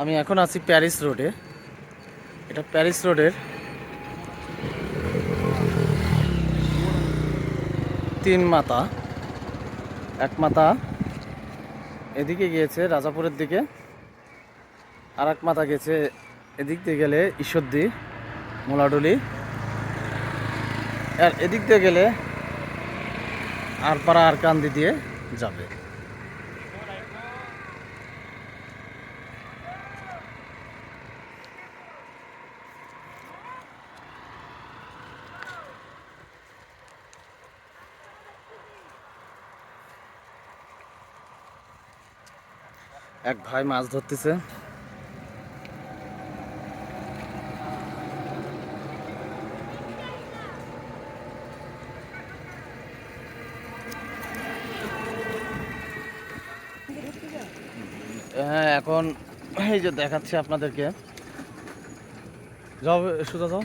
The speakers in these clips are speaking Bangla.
আমি এখন আছি প্যারিস রোডে। এটা প্যারিস রোডের তিন মাথা। এক মাথা এদিকে গিয়েছে রাজাপুরের দিকে আর এক মাথা গেছে এদিক দিয়ে গেলে ঈশ্বরদী, মোলাডুলি। আর এদিক দিয়ে গেলে আর কান্দি দিয়ে যাবে। এক ভাই মাছ ধরতেছে। হ্যাঁ এখন এই যে দেখাচ্ছি আপনাদেরকে। যাও সোজা যাও।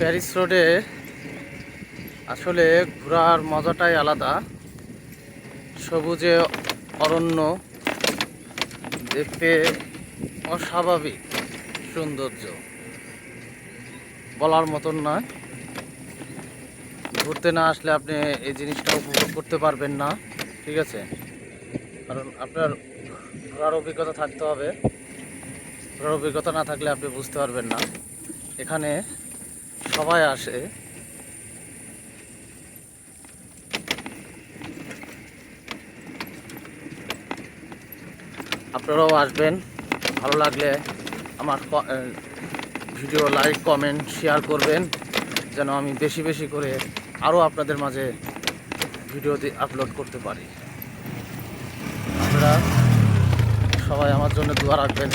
প্যারিস রোডে আসলে ঘোরার মজাটাই আলাদা। সবুজে অরণ্য দেখতে অস্বাভাবিক সৌন্দর্য। বলার মতন নয় ঘুরতে না আসলে আপনি এই জিনিসটা উপভোগ করতে পারবেন না, ঠিক আছে? কারণ আপনার ঘোরার অভিজ্ঞতা থাকতে হবে। ঘোরার অভিজ্ঞতা না থাকলে আপনি বুঝতে পারবেন না। এখানে সবাই আসে। আপনারাও আসবেন, ভালো লাগলে আমার ভিডিও লাইক, কমেন্ট, শেয়ার করবেন, যেন আমি বেশি বেশি করে আরও আপনাদের মাঝে ভিডিও আপলোড করতে পারি। আপনারা সবাই আমার জন্য দোয়া রাখবেন।